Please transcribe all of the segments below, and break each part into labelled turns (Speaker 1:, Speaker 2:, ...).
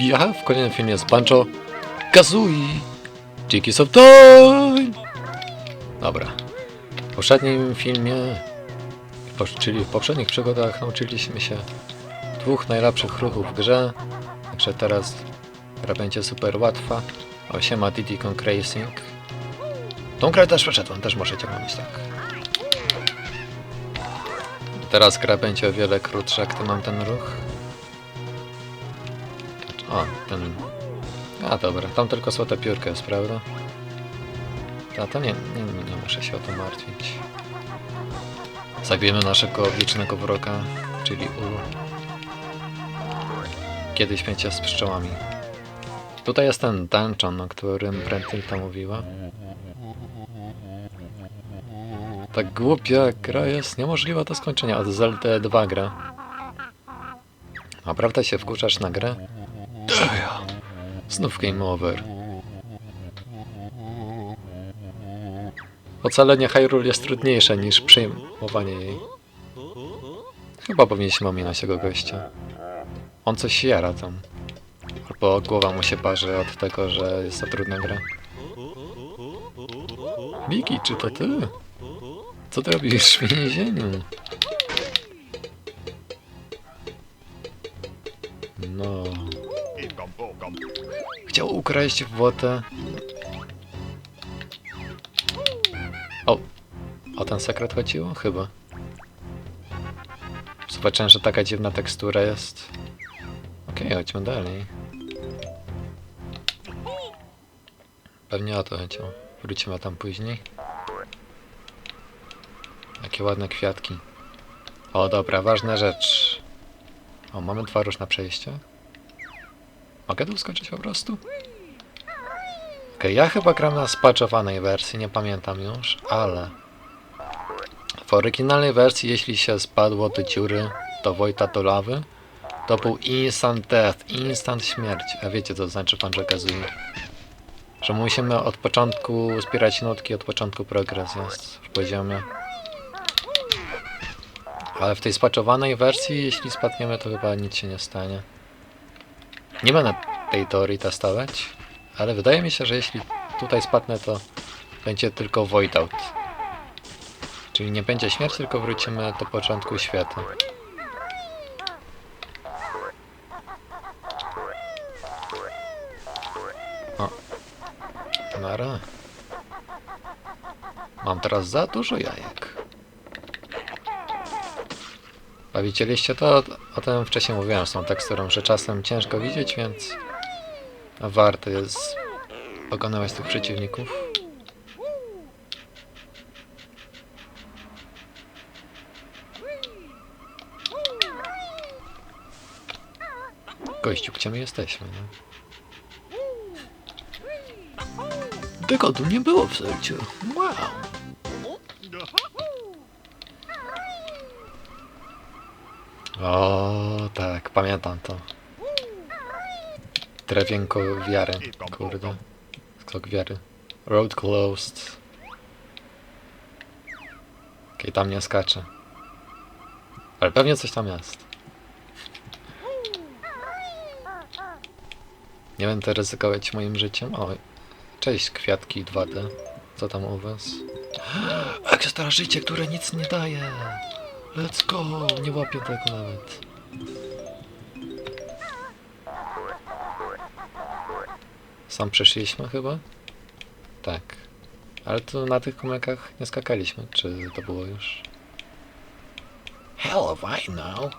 Speaker 1: Ja w kolejnym filmie jest Banjo Kazooie Jiggies of Time Dobra. W poprzednim filmie, czyli w poprzednich przygodach nauczyliśmy się dwóch najlepszych ruchów w grze. Także teraz gra będzie super łatwa. O, siema Diddy Kong Racing. Tą grę też przeszedłem, też możecie robić tak. Teraz gra będzie o wiele krótsza, tu mam ten ruch. O, ten... A dobra, tam tylko złota piórka jest, prawda? A to nie, nie, nie muszę się o to martwić. Zabijemy naszego wiecznego wroga, czyli U. Kiedyś będzie z pszczołami. Tutaj jest ten dungeon, o którym Brentilta mówiła. Tak głupia gra jest niemożliwa do skończenia. Od Zelda 2 gra. Naprawdę się wkurzasz na grę? Damn. Znów game over. Ocalenie Hyrule jest trudniejsze niż przyjmowanie jej. Chyba powinniśmy ominąć tego gościa. On coś jara tam. Albo głowa mu się parzy od tego, że jest to trudna gra. Miki, czy to ty? Co ty robisz w więzieniu? No. Chciał ukraść wodę. O, o ten sekret chodziło? Chyba. Zobaczyłem, że taka dziwna tekstura jest. Okej, chodźmy dalej. Pewnie o to chodziło. Wrócimy tam później. Jakie ładne kwiatki. O, dobra, ważna rzecz. O, mamy dwa różne przejścia. Mogę tu skończyć po prostu? Okej, ja chyba gram na spaczowanej wersji, nie pamiętam już, ale... W oryginalnej wersji, jeśli się spadło do dziury, do Wojta, do lawy, to był instant death, instant śmierć. A wiecie co to znaczy pan Kazooie? Że musimy od początku zbierać nutki, od początku progres jest w poziomie. Ale w tej spaczowanej wersji, jeśli spadniemy, to chyba nic się nie stanie. Nie będę tej teorii testować, ale wydaje mi się, że jeśli tutaj spadnę, to będzie tylko void out. Czyli nie będzie śmierć, tylko wrócimy do początku świata. O. Nara. Mam teraz za dużo jajek. A widzieliście to? O tym wcześniej mówiłem z tą teksturą, że czasem ciężko widzieć, więc warto jest pokonywać tych przeciwników. Gościu, gdzie my jesteśmy, no? Tego tu nie było w sercu. Wow. O, tak, pamiętam to. Drewienko wiary, kurde. Skok wiary. Road closed. Okej, tam nie skacze. Ale pewnie coś tam jest. Nie będę ryzykować moim życiem. O, cześć kwiatki 2D. Co tam u was? Ekstra życie, które nic nie daje. Let's go! Nie łapię tego nawet. Sam przeszliśmy chyba? Tak. Ale tu na tych kumekach nie skakaliśmy. Czy to było już? Hell if I know.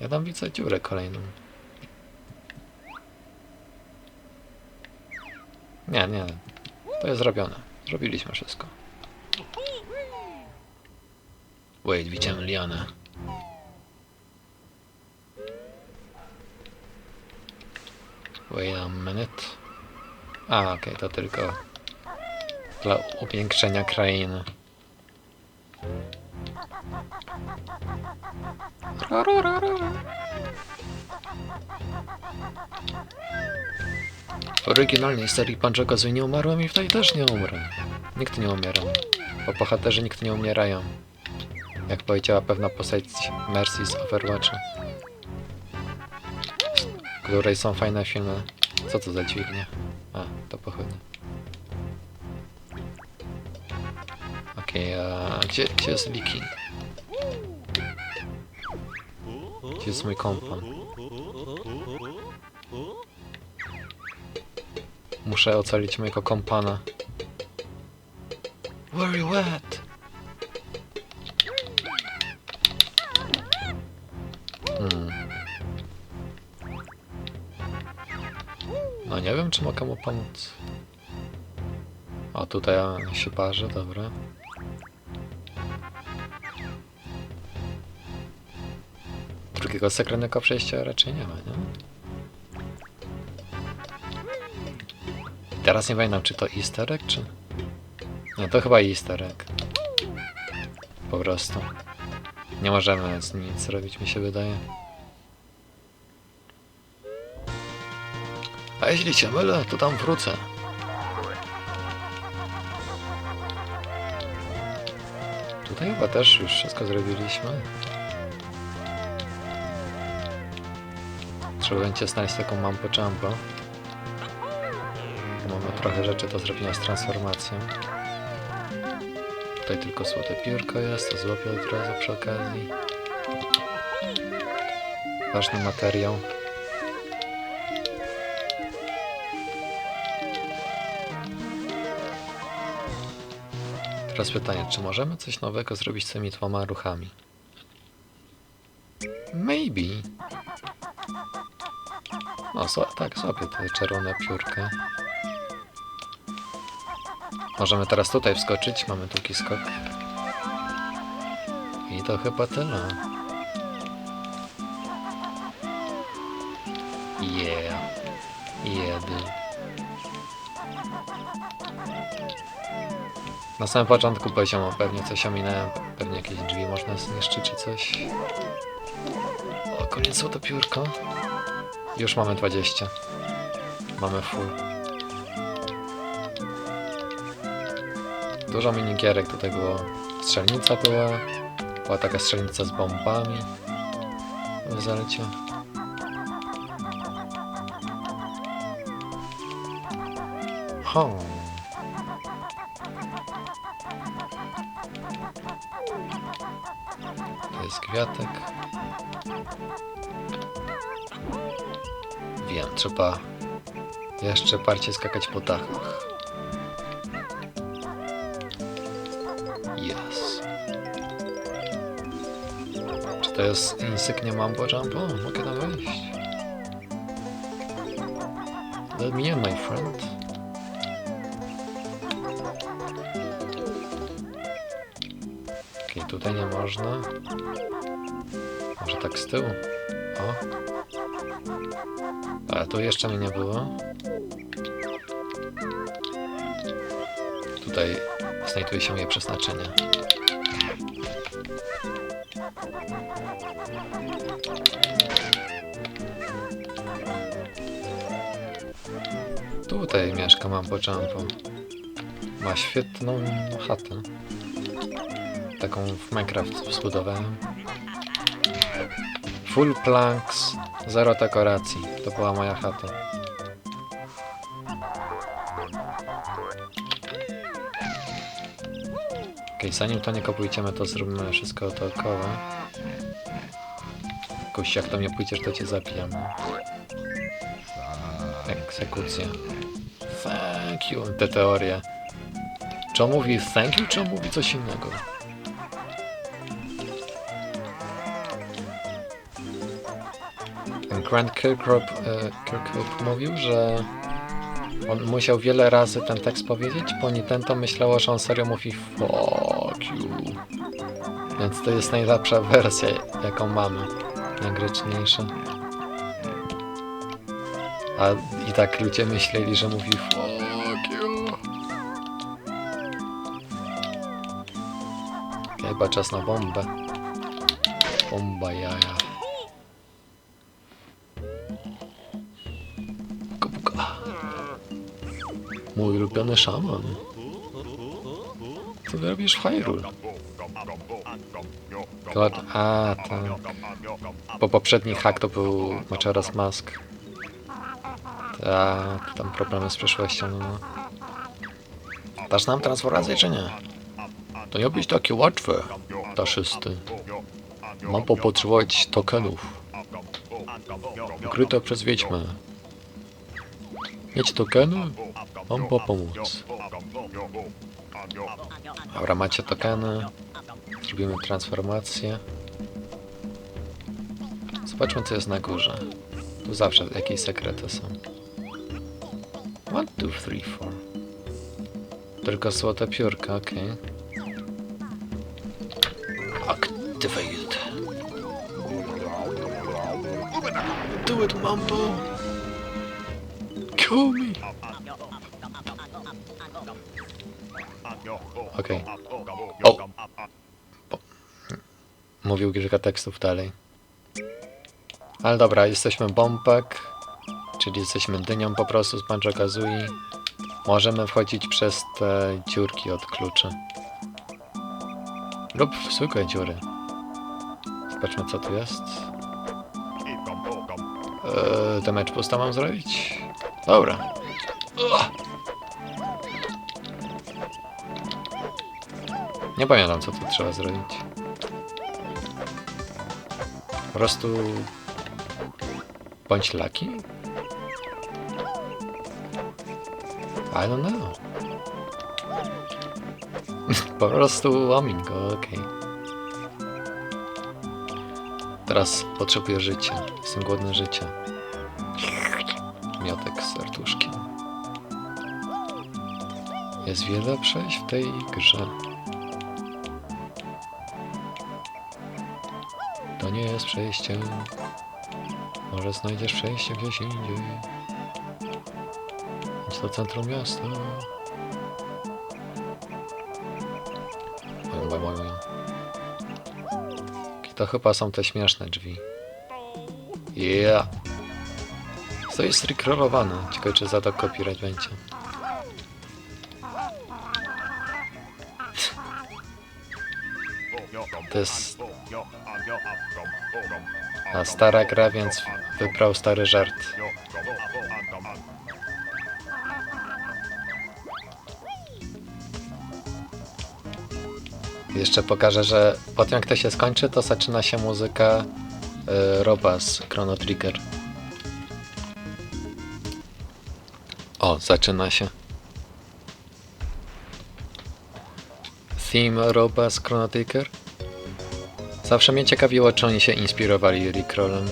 Speaker 1: Ja tam widzę dziurę kolejną. Nie, nie. To jest zrobione. Zrobiliśmy wszystko. Wait, widziałem Lianę. Wait a minute. A, okej, to tylko dla upiększenia krainy. W oryginalnej serii Banjo Kazooie nie umarłem i w tej też nie umrę. Nikt nie umiera. Bo bohaterzy nikt nie umierają. Jak powiedziała pewna postać Mercy z Overwatcha. w której są fajne filmy. Co to za dźwignia? A, to pochodnie. Okej, a gdzie, gdzie jest Liki? Gdzie jest mój kompan? Muszę ocalić mojego kompana. Where you nie wiem, czy mogę mu pomóc. O, tutaj on się parzy, dobra. Drugiego sekretnego przejścia raczej nie ma, nie? Teraz nie pamiętam, czy to easter egg, czy... Nie, to chyba easter egg. Po prostu. Nie możemy z nic zrobić, mi się wydaje. Jeśli cię mylę, to tam wrócę. Tutaj chyba też już wszystko zrobiliśmy. Trzeba będzie znaleźć taką mampę jumbo. Mamy trochę rzeczy do zrobienia z transformacją. Tutaj tylko złote piórko jest, to złapię od razu przy okazji. Ważny materiał. Teraz pytanie, czy możemy coś nowego zrobić z tymi dwoma ruchami? Maybe. O, zła, tak, złapię te czerwone piórka. Możemy teraz tutaj wskoczyć, mamy długi skok. I to chyba tyle. Yeah. Jedy. Na samym początku poziomu pewnie coś ominąłem, pewnie jakieś drzwi można zniszczyć czy coś. O, koniec to piórko. Już mamy 20. Mamy full. Dużo minigierek tutaj było. Strzelnica była. Była taka strzelnica z bombami. W zalecie. Ho. Kwiatek. Wiem, trzeba jeszcze parcie skakać po dachach. Yes. Czy to jest insygnia Mambo Jumbo? Mogę tam wejść. Let me in, my friend. Tutaj nie można. Tak z tyłu? O. Ale tu jeszcze mnie nie było. Tutaj znajduje się moje przeznaczenie. Tutaj mieszka Mambo Jumbo. Ma świetną chatę. Taką w Minecraft zbudowałem. Full planks, zero dekoracji. To była moja chata. Okej, zanim to nie kopujcie, to zróbmy wszystko dookoła. Jakoś jak do mnie pójdziesz, to cię zabijamy. Egzekucja. Thank you. Te teorie. Czy on mówi thank you, czy on mówi coś innego? Grant Kirkhope, Kirkhope mówił, że on musiał wiele razy ten tekst powiedzieć, bo Nintendo myślało, że on serio mówi fuck you. Więc to jest najlepsza wersja, jaką mamy. Najgrzeczniejsza. A i tak ludzie myśleli, że mówi fuck you. Chyba czas na bombę. Bomba jaja. Mój ulubiony szaman. Co ty robisz w Hyrule? God, a tak. Bo poprzedni hack to był Majora's Mask. A, tam problemy z przeszłością, no, no. Dasz nam transformację, czy nie? To nie być takie łatwe, daszysty. Mam popotrzebować tokenów. Ukryte przez wiedźmę. Mieć tokeny? Po pomóc. Dobra, macie tokeny. Zrobimy transformację. Zobaczmy, co jest na górze. Tu zawsze jakieś sekrety są. One, two, three, four. Tylko złote piórka, okej. Activate. Do it, Mambo! Kill me! Okej. O! Po- Mówił kilka tekstów dalej. Ale dobra, jesteśmy bombek, czyli jesteśmy dynią po prostu z Banjo Kazooie. Możemy wchodzić przez te dziurki od kluczy. Lub w zwykłe dziury. Zobaczmy co tu jest. Eee, damage boosta mam zrobić? Dobra. Nie pamiętam co tu trzeba zrobić. Po prostu... Bądź lucky? I don't know. po prostu łamim go, okej. Teraz potrzebuję życia. Jestem głodny życia. Miotek z serduszkiem. Jest wiele przejść w tej grze. Jest przejście. Może znajdziesz przejście gdzieś indziej. Idź do centrum miasta. To chyba są te śmieszne drzwi. Yeah. To jest recrollowane. Ciekawe czy za to copyright będzie. To jest a stara gra, więc wybrał stary żart. Jeszcze pokażę, że po tym jak to się skończy, to zaczyna się muzyka y, Roba z Chrono Trigger. O, zaczyna się. Theme Roba z Chrono Trigger. Zawsze mnie ciekawiło, czy oni się inspirowali Rickrollem.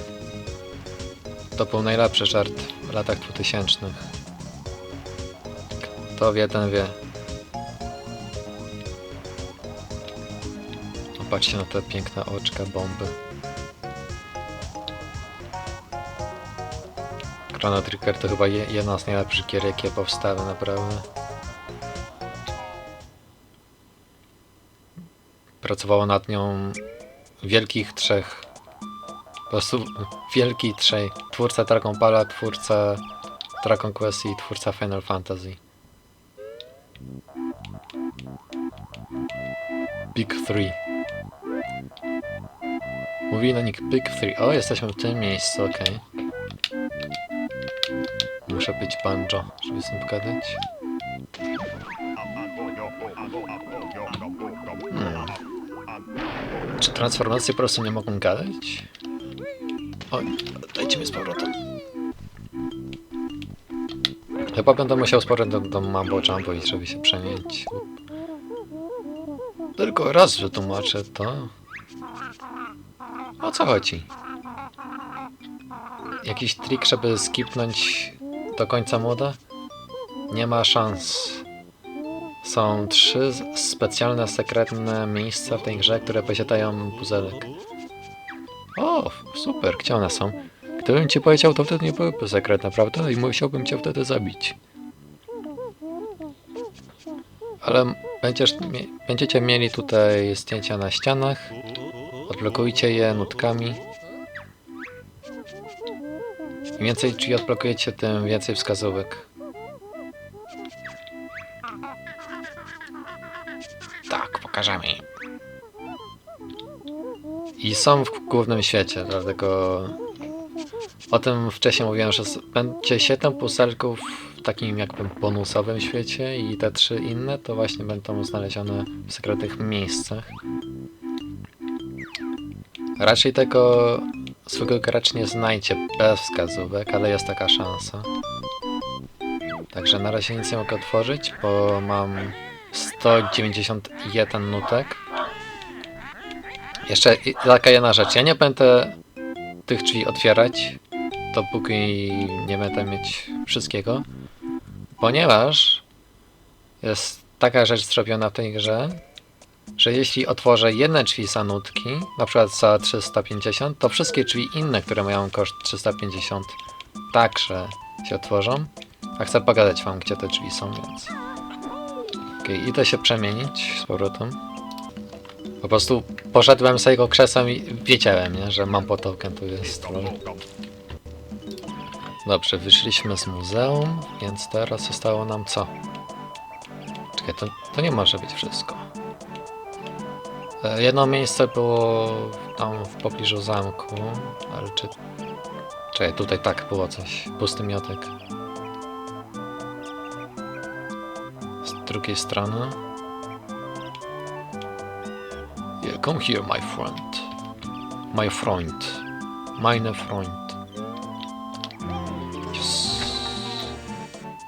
Speaker 1: To był najlepszy żart w latach 2000. Kto wie, ten wie. Popatrzcie na te piękne oczka bomby. Chrono Trigger to chyba je, jedna z najlepszych gier, jakie powstały naprawdę. Pracowało nad nią wielkich trzech. Po prostu wielki trzej. Twórca Dragon Balla, twórca Dragon Quest i twórca Final Fantasy. Big Three. Mówi na nich Big Three. O, jesteśmy w tym miejscu, okej. Muszę być banjo, żeby z nim pogadać. Hmm. Czy transformacje po prostu nie mogą gadać? Oj, dajcie mi z powrotem. Chyba będę musiał z powrotem do, do Mambo Jumbo żeby się przemienić. Tylko raz wytłumaczę to. O co chodzi? Jakiś trik, żeby skipnąć do końca moda? Nie ma szans. Są trzy specjalne, sekretne miejsca w tej grze, które posiadają puzelek. O, super, gdzie one są? Gdybym ci powiedział, to wtedy nie byłyby sekretne, prawda? I musiałbym cię wtedy zabić. Ale będziesz, będziecie mieli tutaj zdjęcia na ścianach. Odblokujcie je nutkami. Im więcej drzwi odblokujecie, tym więcej wskazówek. Pokażemy. I są w głównym świecie, dlatego O tym wcześniej mówiłem, że będzie 7 puzelków w takim jakby bonusowym świecie i te trzy inne to właśnie będą znalezione w sekretnych miejscach. Raczej tego swego gracz nie znajdzie bez wskazówek, ale jest taka szansa. Także na razie nic nie mogę otworzyć, bo mam 191 nutek. Jeszcze taka jedna rzecz. Ja nie będę tych drzwi otwierać, dopóki nie będę mieć wszystkiego, ponieważ jest taka rzecz zrobiona w tej grze, że jeśli otworzę jedne drzwi za nutki, na przykład za 350, to wszystkie drzwi inne, które mają koszt 350, także się otworzą. A chcę pogadać wam, gdzie te drzwi są, więc... Okej, idę się przemienić z powrotem. Po prostu poszedłem z jego krzesłem i wiedziałem, nie, że mam po token, tu jest. Dobrze, wyszliśmy z muzeum, więc teraz zostało nam co? Czekaj, to, to nie może być wszystko. E, Jedno miejsce było tam w pobliżu zamku, ale czy... Czekaj, tutaj tak było coś. Pusty miotek. Drugiej strony. Yeah, come here, my friend. My friend. Meine Freund. Yes.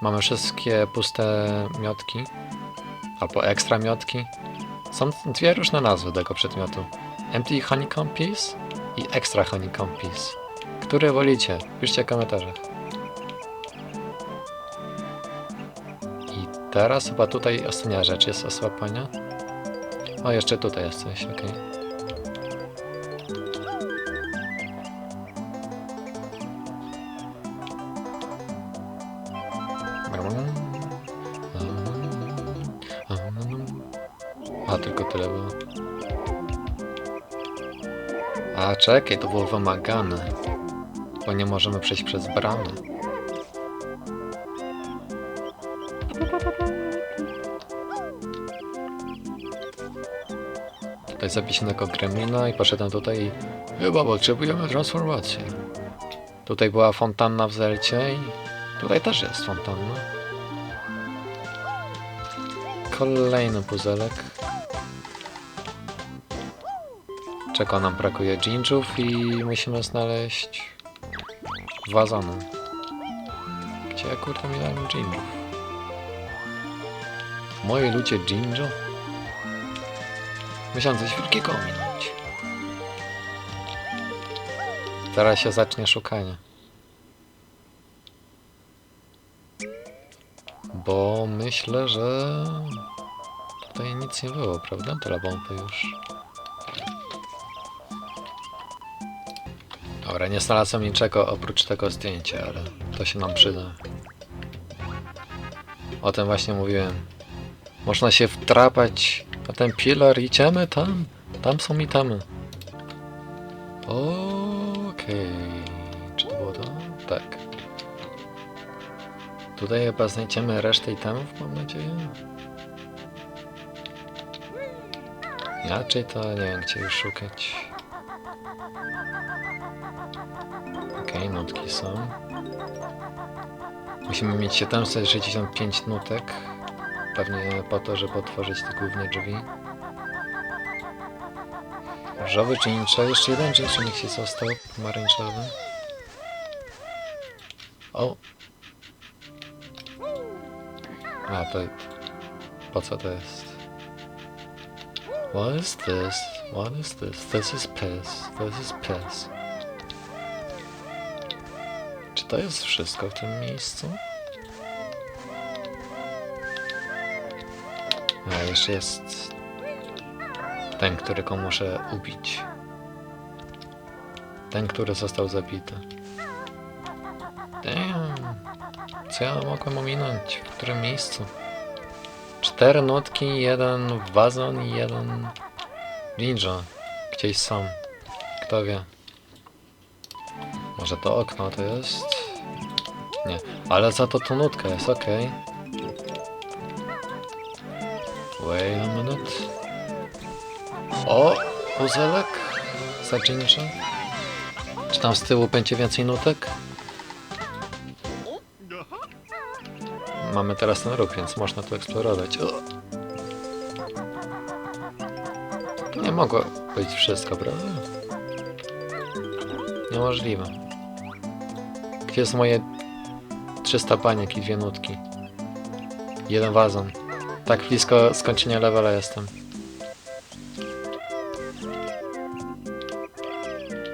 Speaker 1: Mamy wszystkie puste miotki. Albo ekstra miotki. Są dwie różne nazwy tego przedmiotu. Empty Honeycomb Piece i Extra Honeycomb Piece. Które wolicie? Piszcie w komentarzach. Teraz chyba tutaj ostatnia rzecz jest o złapania. O, jeszcze tutaj jest coś, okej. A, tylko tyle było. A, czekaj, to było wymagane. Bo nie możemy przejść przez bramę. Tutaj zapisanego gremlina i poszedłem tutaj i... Chyba potrzebujemy transformacji. Tutaj była fontanna w Zelcie i... Tutaj też jest fontanna. Kolejny puzelek. Czego nam brakuje? Dżinżów i musimy znaleźć wazony. Gdzie kurde miałem dżinżów? Moi ludzie dżinżo? Musiałem coś wielkiego ominąć. Teraz się zacznie szukanie. Bo myślę, że tutaj nic nie było, prawda? Tyle bomby już. Dobra, nie znalazłem niczego oprócz tego zdjęcia, ale to się nam przyda. O tym właśnie mówiłem. Można się wdrapać na ten pilar, idziemy tam. Tam są itemy. Okej. Czy to było to? Tak. Tutaj chyba znajdziemy resztę itemów, mam nadzieję. Inaczej to nie wiem, gdzie już szukać. Okej, nutki są. Musimy mieć 765 nutek. Pewnie po to, żeby otworzyć te główne drzwi. Różowy dżincze, jeszcze jeden niech się został, pomarańczowy. O! A, to... Po co to jest? What is this? What is this? This is piss. This is piss. Czy to jest wszystko w tym miejscu? A jeszcze jest ten, którego muszę ubić. Ten, który został zabity. Damn. Co ja mogłem ominąć? W którym miejscu? Cztery nutki, jeden wazon i jeden ninja. Gdzieś są. Kto wie? Może to okno to jest? Nie. Ale za to tu nutka jest, okej. Wait a minute. O! Puzelek? Czy tam z tyłu będzie więcej nutek? Mamy teraz ten ruch, więc można tu eksplorować. O! To nie mogło być wszystko, prawda? Niemożliwe. Gdzie są moje 300 baniek i dwie nutki? Jeden wazon. Tak blisko skończenia levela jestem.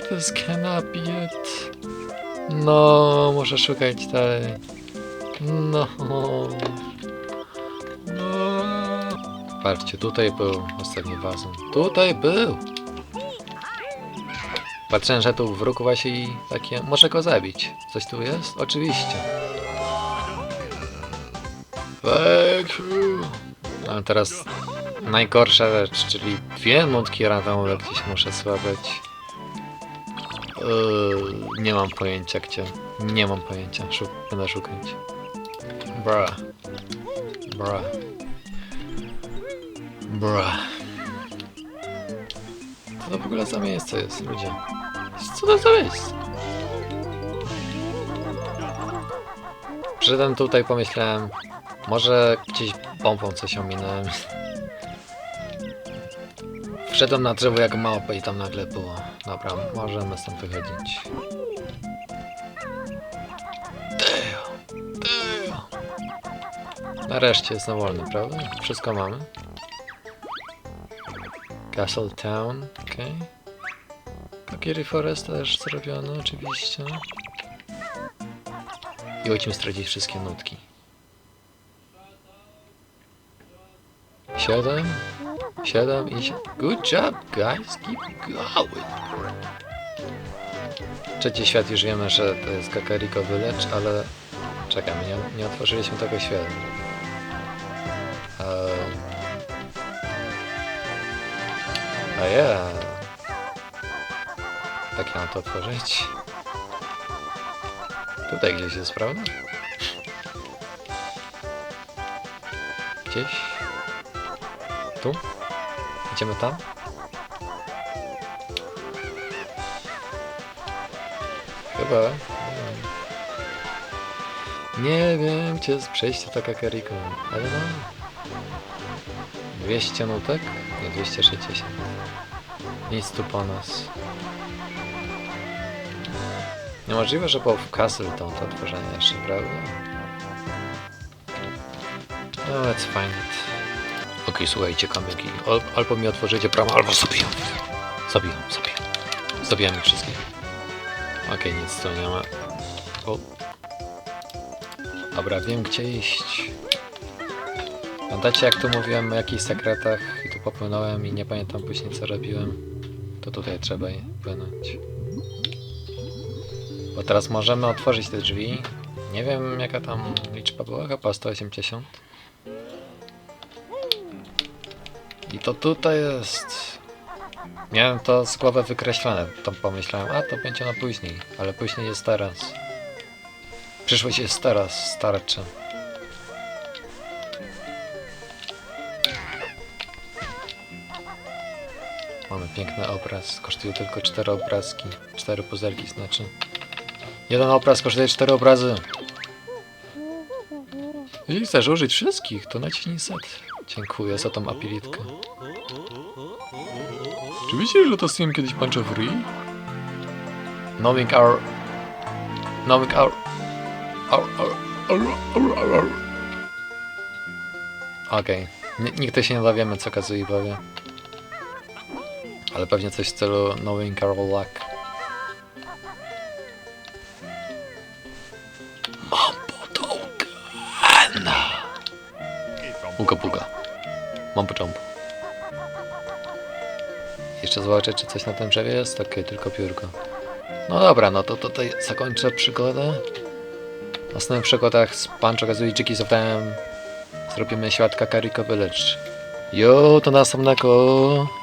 Speaker 1: This cannot be it. No, muszę szukać dalej. No. No. Patrzcie, tutaj był ostatni wazon. Tutaj był! Patrzę, że tu wróg właśnie i takie... Może go zabić. Coś tu jest? Oczywiście. Thank you. A teraz najgorsza rzecz, czyli dwie nutki randomowe gdzieś muszę słabać. Eee, nie mam pojęcia gdzie. Nie mam pojęcia. Szuk będę szukać. Bra. Bra. Bra. Co to w ogóle za miejsce jest, ludzie? Co to za miejsce? Przyszedłem tutaj, pomyślałem, może gdzieś pompą coś ominąłem. Wszedłem na drzewo jak małpa i tam nagle było. Dobra, możemy stąd wychodzić. Nareszcie jestem wolny, prawda? Wszystko mamy. Castle Town, okej. Kakiri Forest też zrobione, oczywiście. I lecimy stracić wszystkie nutki. Siedem, siedem i siedem. Good job, guys. Keep going. Trzeci świat już wiemy, że to jest Kakariko Village, ale czekamy, nie, nie otworzyliśmy tego świata. A ja. Tak ja mam to otworzyć. Tutaj gdzieś jest, prawda? Gdzieś? Tu? Idziemy tam? Chyba. Nie wiem, gdzie jest przejście do Kakariko, ale no. 200 nutek? Nie, 260. Nic tu po nas. Niemożliwe, że było w Castle to to otworzenie jeszcze, prawda? No, let's find it. Okej, słuchajcie, kamyki. Al albo mi otworzycie bramę, albo zabiję. Zabiję, zabiję. Zabijam ich wszystkich. Okej, nic tu nie ma. O. Dobra, wiem gdzie iść. Pamiętacie jak tu mówiłem o jakichś sekretach i tu popłynąłem i nie pamiętam później co robiłem? To tutaj trzeba płynąć. Bo teraz możemy otworzyć te drzwi. Nie wiem jaka tam liczba była, chyba 180. I to tutaj jest. Miałem to z głowy wykreślone. To pomyślałem, a to będzie na później. Ale później jest teraz. Przyszłość jest teraz, starczy. Mamy piękny obraz. Kosztuje tylko 4 obrazki. 4 puzelki znaczy. Jeden obraz kosztuje 4 obrazy. Jeśli chcesz użyć wszystkich, to naciśnij set. Dziękuję za tą apilitkę. Czy wiecie, że to stream kiedyś Punch of Free? Knowing our... Knowing our... our, our, our, our, our, our. Okej. Okay. Nigdy się nie dowiemy, co Kazui powie. Ale pewnie coś w stylu Knowing Our Luck. Mam począb. Jeszcze zobaczę, czy coś na tym drzewie jest? Okej, tylko piórko. No dobra, no to tutaj zakończę przygodę. W następnych przygodach z Pancho of Time zrobimy świat Kakariko Village. Jo, do następnego!